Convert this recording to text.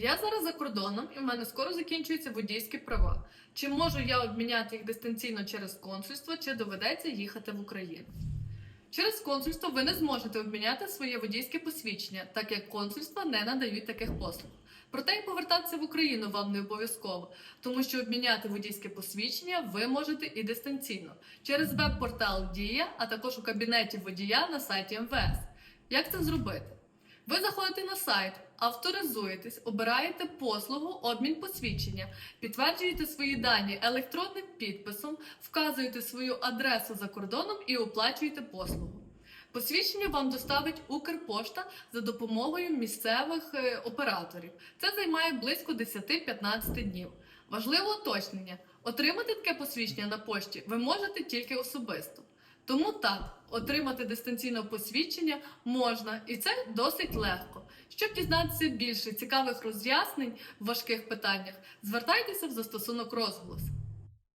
Я зараз за кордоном і в мене скоро закінчуються водійські права. Чи можу я обміняти їх дистанційно через консульство, чи доведеться їхати в Україну? Через консульство ви не зможете обміняти своє водійське посвідчення, так як консульства не надають таких послуг. Проте й повертатися в Україну вам не обов'язково, тому що обміняти водійське посвідчення ви можете і дистанційно через веб-портал Дія, а також у кабінеті водія на сайті МВС. Як це зробити? Ви заходите на сайт, авторизуєтесь, обираєте послугу обмін посвідчення, підтверджуєте свої дані електронним підписом, вказуєте свою адресу за кордоном і оплачуєте послугу. Посвідчення вам доставить Укрпошта за допомогою місцевих е, операторів. Це займає близько 10-15 днів. Важливе уточнення: отримати таке посвідчення на пошті ви можете тільки особисто. Тому так, отримати дистанційне посвідчення можна, і це досить легко. Щоб дізнатися більше цікавих роз'яснень в важких питаннях, звертайтеся в застосунок розголос.